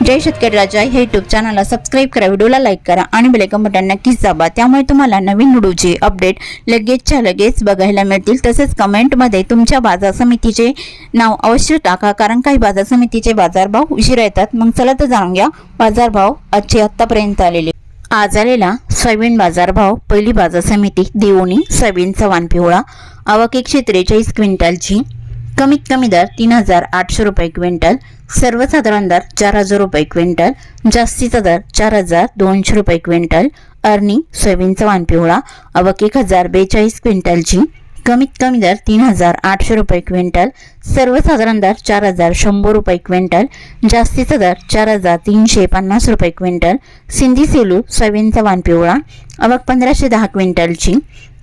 जय शेतकरी राजा हे युट्यूब चॅनलला सबस्क्राईब करा व्हिडिओला लाईक करा आणि बेलेकन बटन नक्कीच दाबा. त्यामुळे तुम्हाला नवीन व्हिडिओचे अपडेट लगेचच्या लगेच बघायला मिळतील. तसेच कमेंटमध्ये तुमच्या बाजार समितीचे नाव अवश्य टाका कारण काही बाजार समितीचे बाजारभाव उशिरा येतात. मग चला तर जाणून घ्या बाजारभाव आजचे आत्तापर्यंत आलेले. आज आलेला सोयाबीन बाजारभाव पहिली बाजार समिती देवणी सोयाबीन चव्हाण पिवळा. आवक एकशे त्रेचाळीस क्विंटलची. कमीत कमी दर तीन हजार आठशे रुपये क्विंटल सर्वसाधारण दर चार हजार रुपये क्विंटल जास्तीचा दर चार हजार दोनशे रुपये क्विंटल अर्नी सोयाबीनचा वानपिवळा पिवळा एक हजार बेचाळीस क्विंटलची कमीत कमी दर तीन हजार आठशे रुपये क्विंटल सर्वसाधारण दर चार हजार शंभर रुपये क्विंटल जास्तीचा दर चार हजार तीनशे पन्नास रुपये क्विंटल सिंधी सेलू सोयाबीनचा वानपिवळा पिवळा पंधराशे दहा क्विंटलची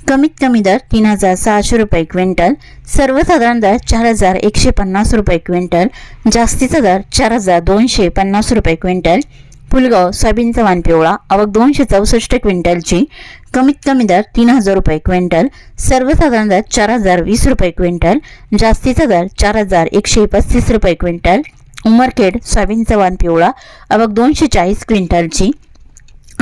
कमीत कमी दर तीन हजार सहाशे रुपये क्विंटल सर्वसाधारण दर चार हजार एकशे पन्नास रुपये क्विंटल जास्तीचा दर चार हजार दोनशे पन्नास रुपये क्विंटल पुलगाव सोयाबीनचा वाण पिवळा आवक दोनशे चौसष्ट क्विंटलची कमीत कमी दर तीन हजार रुपये क्विंटल सर्वसाधारण दर चार हजार वीस रुपये क्विंटल जास्तीचा दर चार हजार एकशे पस्तीस रुपये क्विंटल उमरखेड सोयाबीनचा वाण पिवळा आवक दोनशे चाळीस क्विंटलची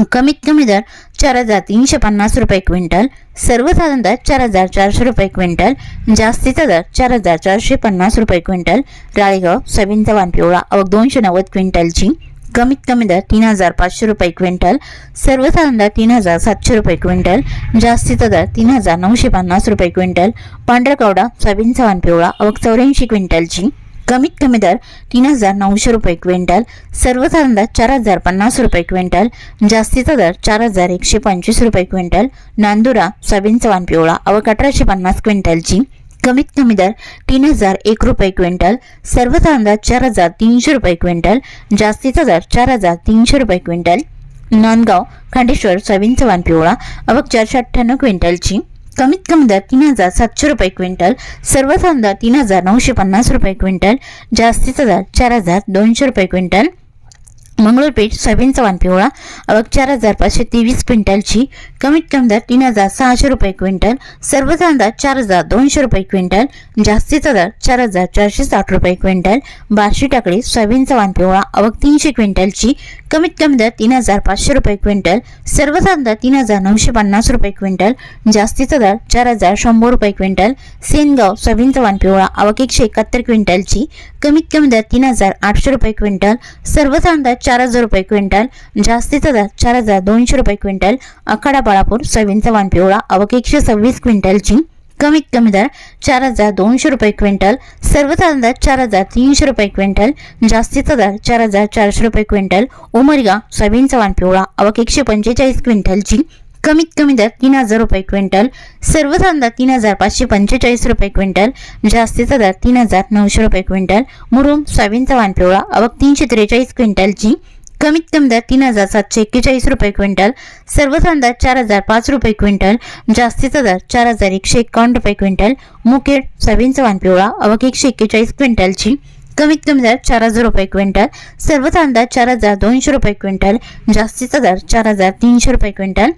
कमीत कमी दर चार हजार तीनशे पन्नास रुपये क्विंटल सर्वसाधारण दर चार हजार चारशे रुपये क्विंटल जास्तीचा दर चार हजार चारशे पन्नास रुपये क्विंटल राळेगाव सोयाबीनचा वाण पिवळा अवघ दोनशे नव्वद क्विंटलची कमीत कमी दर तीन हजार पाचशे रुपये क्विंटल सर्वसाधारण दर तीन हजार सातशे रुपये क्विंटल जास्तीचा दर तीन हजार नऊशे पन्नास रुपये क्विंटल पांढरकवडा सोयाबीनचा वाण पिवळा अवघ चौऱ्याऐंशी क्विंटलची कमीत कमी दर तीन हजार नऊशे रुपये क्विंटल सर्वसाधारण दर चार हजार पन्नास रुपये क्विंटल जास्तीचा दर चार हजार एकशे पंचवीस रुपये क्विंटल नांदुरा सोयाबीन चव्हाण पिवळा अवघ अठराशे पन्नास क्विंटलची. कमीत कमी दर तीन हजार एक रुपये क्विंटल सर्वसाधारण दर चार हजार तीनशे रुपये क्विंटल जास्तीचा दर चार हजार तीनशे रुपये क्विंटल. नांदगाव खांडेश्वर सोयाबीन चव्हाण पिवळा अवघ चारशे अठ्ठ्याण्णव क्विंटलची. कमीत कमी दर तीन हजार सातशे रुपये क्विंटल सर्वसाधारण दर तीन हजार नऊशे पन्नास रुपये क्विंटल जास्तीचा दर चार हजार दोनशे रुपये क्विंटल. मंगळूरपेठ सोयाबीन चव्हाण पिवळा अवघ चार हजार पाचशे तेवीस क्विंटलची कमीत कमी दर तीन हजार सहाशे रुपये क्विंटल सर्वसाधारण दर चार हजार दोनशे रुपये क्विंटल जास्तीचा दर चार हजार चारशे साठ रुपये क्विंटल बार्शी टाकळी सोयाबीन चव्हाण पिवळा अवघ तीनशे क्विंटलची कमीत कमी दर तीन हजार पाचशे रुपये क्विंटल सर्वसाधारण दर तीन हजार नऊशे पन्नास रुपये क्विंटल जास्तीचा दर चार हजार शंभर रुपये क्विंटल सेनगाव सोयाबीन चव्हाण पिवळा अवघ एकशे एकाहत्तर क्विंटलची कमीत कमी दर तीन हजार आठशे रुपये क्विंटल सर्वसाधारण दर चार हजार रुपये क्विंटल जास्तीचा दर चार हजार दोनशे रुपये क्विंटल अखाडा बाळापूर सोयाबीन चव्हाण पिवळा अवघ एकशे सव्वीस क्विंटलची. कमीत कमी दर चार हजार दोनशे रुपये क्विंटल सर्वसाधारण दर चार हजार तीनशे रुपये क्विंटल जास्तीचा दर चार हजार चारशे रुपये क्विंटल उमरगा सोयाबीन चव्हाण पिवळा अवघ एकशे पंचेचाळीस क्विंटलची. कमीत कमी दर तीन हजार रुपये क्विंटल सर्वसाधारण दर तीन हजार पाचशे पंचेचाळीस रुपये क्विंटल जास्तीचा दर तीन हजार नऊशे रुपये क्विंटल मुरुम सोयाबीनचा चव्हाण पिवळा अवघ तीनशे त्रेचाळीस क्विंटलची कमीत कमी दर तीन हजार सातशे एक्केचाळीस रुपये क्विंटल सर्वसाधारण दर चार हजार पाच रुपये क्विंटल जास्तीचा दर चार हजार एकशे एकावन्न रुपये क्विंटल मुकेड सोयाबीनचा चव्हाण पिवळा अवक एकशे एक्केचाळीस क्विंटलची कमीत कमी दर चार हजार रुपये क्विंटल सर्वसाधारण दर चार हजार दोनशे रुपये क्विंटल जास्तीचा दर चार हजार तीनशे रुपये क्विंटल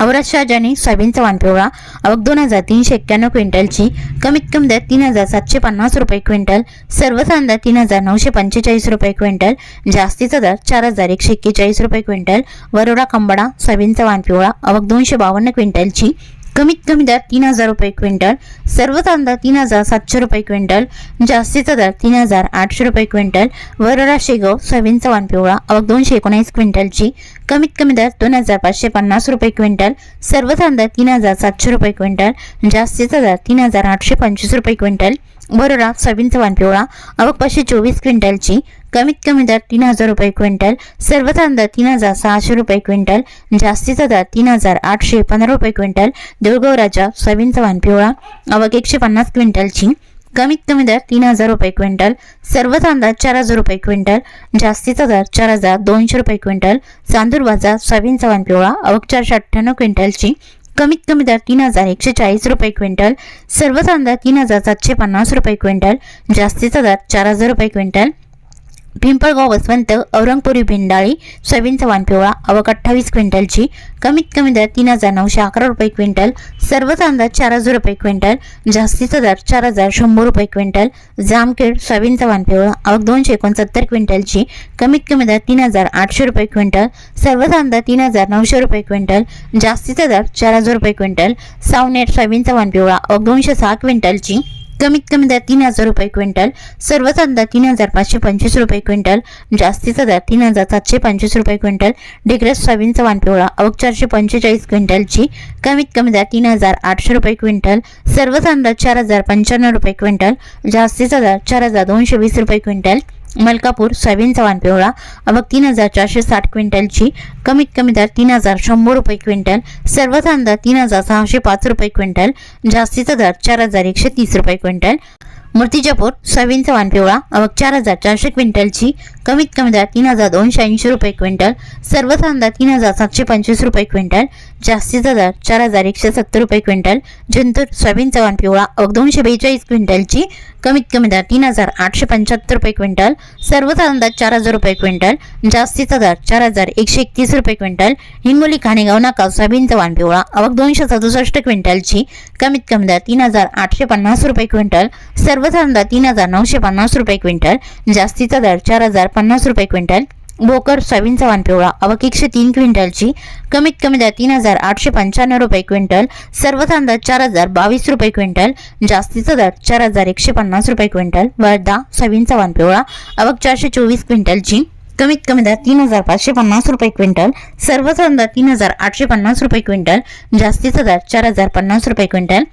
औरत शहाजानी सोयाबीन चव्हाण पिवळा अवघ दोन हजार तीनशे एक्क्याण्णव क्विंटलची कमीत कमी दर तीन हजार सातशे पन्नास रुपये क्विंटल सर्व दर तीन हजार नऊशे पंचेचाळीस रुपये क्विंटल जास्तीचा दर चार हजार एकशे एक्केचाळीस रुपये क्विंटल वरोडा कंबडा सोयाबीनचा चव्हाण पिवळा अवघ दोनशे बावन्न क्विंटलची कमीत कमी दर तीन हजार रुपये क्विंटल सर्व दर तीन हजार सातशे रुपये क्विंटल जास्तीचा दर तीन हजार आठशे रुपये क्विंटल वरोडा शेगाव सोयाबीनचा वाण पिवळा अवघ दोनशे एकोणीस क्विंटलची कमीत कमी दर दोन हजार पाचशे पन्नास रुपये क्विंटल सर्व दर तीन हजार सातशे रुपये क्विंटल जास्तीचा दर तीन हजार आठशे पंचवीस रुपये क्विंटल वरोडा सव्हिंचं वान पिवळा अवघ पाचशे चोवीस क्विंटलची कमीत कमी दर तीन हजार रुपये क्विंटल सर्वसाधारण दर तीन हजार सहाशे रुपये क्विंटल जास्तीचा दर तीन हजार आठशे पंधरा रुपये क्विंटल देऊळगाव राजा सोयाबीन चव्हाण पिवळा अवघ एकशे पन्नास क्विंटलची. कमीत कमी दर तीन हजार रुपये क्विंटल सर्वसाधारण दर चार हजार रुपये क्विंटल जास्तीचा दर चार हजार दोनशे रुपये क्विंटल चांदूर बाजार सोयाबीन चव्हाण पिवळा अवघ चारशे अठ्ठ्याण्णव क्विंटलची. कमीत कमी दर तीन हजार एकशे चाळीस रुपये क्विंटल सर्व कांदा तीन हजार सातशे पन्नास रुपये क्विंटल जास्तीचा दर चार हजार रुपये क्विंटल पिंपळगाव वसवंत औरंगपुरी भिंडाळी सोयाबीनचा वाण पिवळा अवक अठ्ठावीस क्विंटलची कमीत कमी दर तीन हजार नऊशे अकरा रुपये क्विंटल सर्व कांदा चार हजार रुपये क्विंटल जास्तीचा दर चार हजार शंभर रुपये क्विंटल जामखेड सोयाबीनचा वाण पिवळा अवक दोनशे एकोणसत्तर क्विंटलची कमीत कमी दर तीन हजार आठशे रुपये क्विंटल सर्व कांदा तीन हजार नऊशे रुपये क्विंटल जास्तीचा दर चार हजार रुपये क्विंटल सावनेर सोयाबीनचा वाण पिवळा अवक दोनशे सहा क्विंटलची कमीत कमी दर तीन हजार रुपये क्विंटल सर्व दर तीन हजार पाचशे पंचवीस रुपये क्विंटल जास्तीचा दर तीन हजार सातशे पंचवीस रुपये क्विंटल डिग्रेस सोयाबीनचा वाण पिवळा अवक चारशे पंचेचाळीस क्विंटलची कमीत कमी दर तीन हजार आठशे रुपये क्विंटल सर्वसाधारण दर चार हजार पंच्याण्णव रुपये क्विंटल जास्तीचा दर चार हजार दोनशे वीस रुपये क्विंटल मलकापूर सोयाबीनचा वाण पिवळा अवक तीन हजार चारशे साठ क्विंटलची कमीत कमी दर तीन हजार शंभर रुपये क्विंटल सर्व दर तीन हजार सहाशे पाच रुपये क्विंटल जास्तीचा दर चार हजार एकशे तीस रुपये क्विंटल. मूर्तिजापूर सोयाबीनचा वाण पिवळा अवक चार हजार चारशे क्विंटलची कमीत कमी दर तीन हजार दोनशे ऐंशी रुपये क्विंटल सर्व कांदा तीन हजार सातशे पंचवीस रुपये क्विंटल जास्तीचा दर चार हजार एकशे सत्तर रुपये क्विंटल जिंतूर सोयाबीनचा वाण पिवळा अवक दोनशे बेचाळीस क्विंटलची कमीत कमी दर तीन हजार आठशे पंच्याहत्तर रुपये क्विंटल सर्व कांदा चार हजार रुपये क्विंटल जास्तीचा दर चार हजार एकशे एकतीस रुपये क्विंटल हिंगोली खाणेगाव नाका सोयाबीनचा वाण पिवळा अवक दोनशे सदुसष्ट क्विंटलची कमीत कमी दर तीन हजार आठशे पन्नास रुपये क्विंटल सर्व कांदा तीन हजार नऊशे पन्नास रुपये क्विंटल जास्तीचा दर चार हजार पन्नास रुपये क्विंटल भोकर सोयाबीनचा वान पिवळा अवक एकशे तीन क्विंटलची कमीत कमी दर तीन हजार आठशे पंच्याण्णव रुपये क्विंटल सर्व कांदा चार हजार बावीस रुपये क्विंटल जास्तीचा दर चार हजार एकशे पन्नास रुपये क्विंटल वर्धा सोयाबीनचा वान पिवळा अवक चारशे चोवीस क्विंटलची कमीत कमी दर तीन हजार पाचशे पन्नास रुपये क्विंटल सर्व कांदा तीन हजार आठशे पन्नास रुपये क्विंटल जास्तीचा दर चार हजार पन्नास रुपये क्विंटल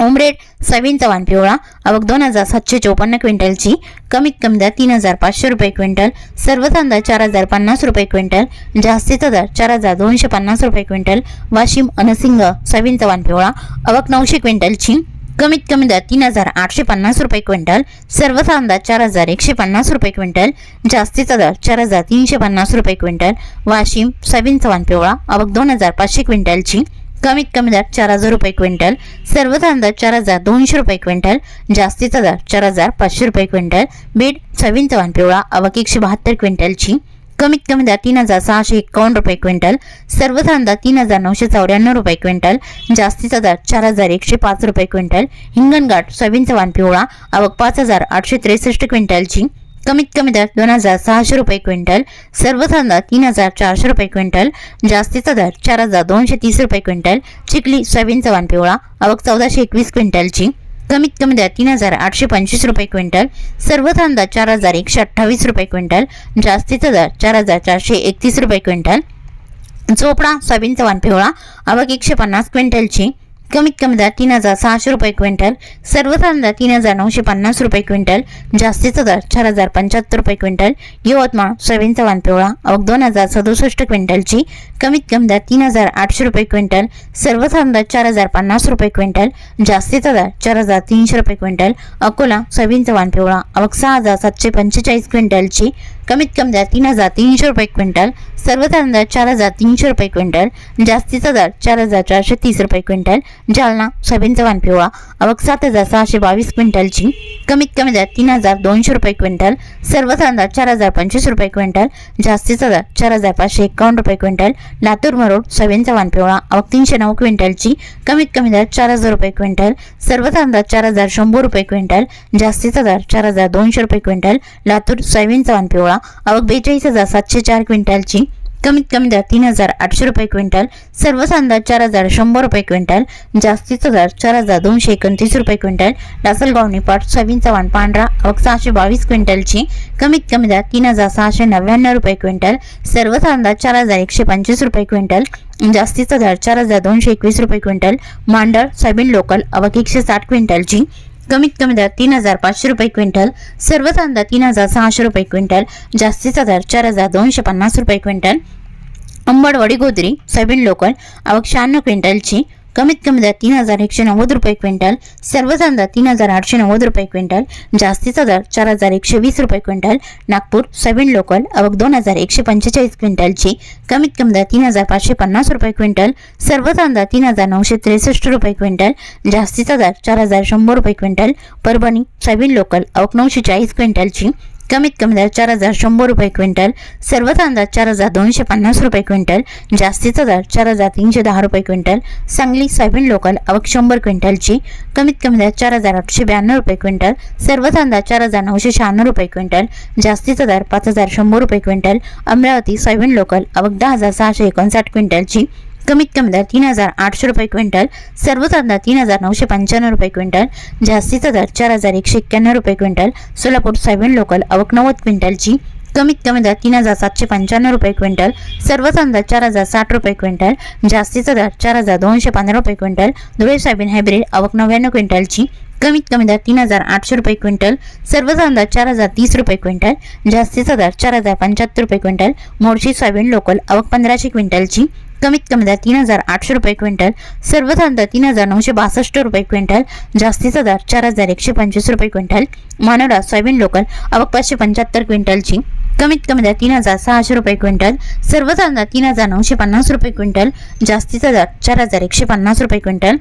ओमरेड सवीन वाण पिवळा अवक दोन हजार सातशे चौपन्न क्विंटलची कमीत कमी दर तीन हजार पाचशे रुपये क्विंटल सर्व कांदा चार हजार पन्नास रुपये क्विंटल जास्तीचा दर चार हजार दोनशे पन्नास रुपये क्विंटल वाशिम अनसिंग सवीन वाण पिवळा अवक नऊशे क्विंटलची कमीत कमी दर तीन हजार आठशे पन्नास रुपये क्विंटल सर्व चांदा चार हजार एकशे पन्नास रुपये क्विंटल जास्तीचा दर चार हजार तीनशे पन्नास रुपये क्विंटल वाशिम सवीन वाण पिवळा आवक दोन हजार पाचशे क्विंटलची कमीत कमी दर चार हजार रुपये क्विंटल सर्व दर चार हजार दोनशे रुपये क्विंटल जास्तीचा दर चार हजार पाचशे रुपये क्विंटल बीड सोयाबीनचा चव्हाण पिवळा अवक एकशे बहात्तर क्विंटलची कमीत कमी दर तीन हजार सहाशे एकावन्न रुपये क्विंटल सर्व दर तीन हजार नऊशे चौऱ्याण्णव रुपये क्विंटल जास्तीचा दर चार हजार एकशे पाच रुपये क्विंटल हिंगणघाट सोयाबीनचा चव्हाण पिवळा अवक पाच हजार आठशे त्रेसष्ट क्विंटलची कमीत कमी दर दोन हजार सहाशे रुपये क्विंटल सर्व दर तीन हजार चारशे रुपये क्विंटल जास्तीचा दर चार हजार दोनशे तीस रुपये क्विंटल चिखली सोयाबीनचा वाण पिवळा अवक चौदाशे एकवीस क्विंटलची. कमीत कमी दर तीन हजार आठशे पंचवीस रुपये क्विंटल सर्व दर चार हजार एकशे अठ्ठावीस रुपये क्विंटल जास्तीचा दर चार हजार चारशे एकतीस रुपये क्विंटल. चोपडा सोयाबीनचा वाण पिवळा अवक एकशे पन्नास क्विंटलची. कमीत कमी दर तीन हजार सहाशे रुपये क्विंटल सर्व दर तीन हजार नऊशे पन्नास रुपये क्विंटल जास्तीचा दर चार हजार पंच्याहत्तर रुपये क्विंटल यवतमाळ सोयाबीन चव्हाण पिवळा अवघ दोन हजार सदुसष्ट क्विंटलची कमीत कमी दर तीन हजार आठशे रुपये क्विंटल सर्व दर चार हजार पन्नास रुपये क्विंटल जास्तीचा दर चार हजार तीनशे रुपये क्विंटल अकोला सोयाबीन चव्हाण पिवळा अवघ सहा हजार सातशे पंचेचाळीस क्विंटलची कमीत कमी दर तीन हजार तीनशे रुपये क्विंटल सर्वसाधारण दर चार हजार तीनशे रुपये क्विंटल जास्तीचा दर चार हजार चारशे तीस रुपये क्विंटल जालना सोयाबीनचा वाण पिवळा अवक सात हजार सहाशे बावीस क्विंटलची. कमीत कमी दर तीन हजार दोनशे रुपये क्विंटल सर्व दर चार हजार पंचवीस रुपये क्विंटल जास्तीचा दर चार हजार पाचशे एकावन्न रुपये क्विंटल लातूर मरोड सोयाबीनचा वाण पिवळा अवक तीनशे नऊ क्विंटलची. कमीत कमी दर चार हजार रुपये क्विंटल सर्वसाधारण दर चार हजार शंभर रुपये क्विंटल जास्तीचा दर चार हजार दोनशे रुपये क्विंटल लातूर सोयाबीनचा वाण पिवळा अवक बेचाळीस हजार सातशे चार क्विंटलची कमीत कमी दर तीन हजार आठशे रुपये क्विंटल सर्व कांदा चार हजार शंभर रुपये क्विंटल जास्तीचा दर चार हजार दोनशे एकोणतीस रुपये क्विंटल लासलगाव निपाट सोयाबीन चव्हाण पांढरा अवक सहाशे बावीस क्विंटलची कमीत कमी दर तीन हजार सहाशे नव्याण्णव रुपये क्विंटल सर्व कांदा चार हजार एकशे पंचवीस रुपये क्विंटल जास्तीचा दर चार हजार दोनशे एकवीस रुपये क्विंटल मांडळ सोयाबीन लोकल अवक एकशे साठ क्विंटलची कमीत कमी दर तीन हजार पाचशे रुपये क्विंटल सर्व कांदा तीन हजार सहाशे रुपये क्विंटल जास्तीचा दर चार हजार दोनशे पन्नास रुपये quintal Ambad Godri soybean local आवक शहाण्णव क्विंटलची कमीत कमी दर तीन हजार एकशे नव्वद रुपये क्विंटल सर्वसाधारण दर तीन हजार आठशे नव्वद रुपये क्विंटल जास्तीचा दर चार हजार एकशे वीस रुपये क्विंटल नागपूर सोयाबीन लोकल अवक दोन हजार एकशे पंचेचाळीस क्विंटलची कमीत कमी दर तीन हजार पाचशे पन्नास रुपये क्विंटल सर्वसाधारण दर तीन हजार नऊशे त्रेसष्ट रुपये क्विंटल जास्तीचा दर चार हजार शंभर रुपये क्विंटल परभणी सोयाबीन लोकल अवक नऊशे चाळीस क्विंटलची कमीत कमी दर चार हजार शंभर रुपये क्विंटल सर्व दर चार हजार दोनशे पन्नास रुपये क्विंटल जास्तीचा दर चार हजार तीनशे दहा रुपये क्विंटल सांगली सोयाबीन लोकल आवक शंभर क्विंटलची कमीत कमी दर चार हजार आठशे ब्याण्णव रुपये क्विंटल सर्व दर चार हजार नऊशे शहाण्णव रुपये क्विंटल जास्तीचा दर पाच हजार शंभर रुपये क्विंटल अमरावती सोयाबीन लोकल आवक दहा हजार सहाशे एकोणसाठ क्विंटलची कमीत कमी दर तीन हजार आठशे रुपये क्विंटल सर्वसाधारण दर तीन हजार नऊशे पंच्याण्णव रुपये क्विंटल जास्तीचा दर चार हजार एकशे एक्क्याण्णव रुपये क्विंटल सोलापूर सोयाबीन लोकल अवक नव्वद क्विंटलची कमीत कमी दर तीन हजार सातशे पंच्याण्णव रुपये क्विंटल सर्वसाधारण दर चार हजार साठ रुपये क्विंटल जास्तीचा दर चार हजार दोनशे पंधरा रुपये क्विंटल धुळे सोयाबीन हायब्रिड आवक नव्याण्णव क्विंटलची कमीत कमी दर तीन हजार आठशे रुपये क्विंटल सर्वसाधारण दर चार हजार तीस रुपये क्विंटल जास्तीचा दर चार हजार पंच्याहत्तर रुपये क्विंटल मोर्शी सोयाबीन लोकल आवक पंधराशे क्विंटलची कमीत कमी दर तीन हजार आठशे रुपये क्विंटल सर्वसाधारण दर तीन हजार नऊशे बासष्ट रुपये क्विंटल जास्तीचा दर चार हजार एकशे पंचवीस रुपये क्विंटल मानोडा सोयाबीन लोकल आवक पाचशे पंच्याहत्तर क्विंटलची. कमीत कमी दर तीन हजार सहाशे रुपये क्विंटल सर्वसाधारण दर तीन हजार नऊशे पन्नास रुपये क्विंटल जास्तीचा दर चार हजार एकशे पन्नास रुपये क्विंटल.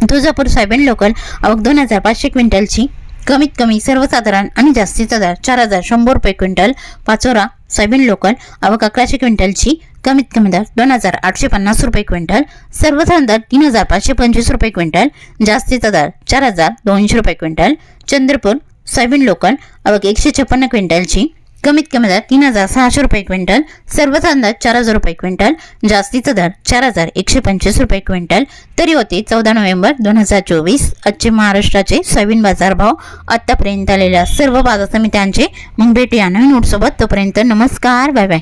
तुळजापूर सोयाबीन लोकल आवक दोन हजार पाचशे क्विंटलची. कमीत कमी सर्वसाधारण आणि जास्तीचा दर चार हजार शंभर रुपये क्विंटल पाचोरा सोयाबीन लोकल आवक अकराशे क्विंटलची कमीत कमी दर दोन हजार आठशे पन्नास रुपये क्विंटल सर्वसाधारण दर तीन हजार पाचशे पंचवीस रुपये क्विंटल जास्तीचा दर चार हजार दोनशे रुपये क्विंटल चंद्रपूर सोयाबीन लोकल आवक एकशे छप्पन्न क्विंटलची कमीत कमी दर तीन हजार सहाशे रुपये क्विंटल सर्वसाधारण दर चार हजार रुपये क्विंटल जास्तीचा दर चार हजार एकशे पंचवीस रुपये क्विंटल. तरी होते चौदा नोव्हेंबर दोन हजार चोवीस. आजचे महाराष्ट्राचे सोयाबीन बाजारभाव आत्तापर्यंत आलेल्या सर्व बाजार समित्यांचे मग भेटूया नवीन नोटसोबत तोपर्यंत नमस्कार बाय बाय.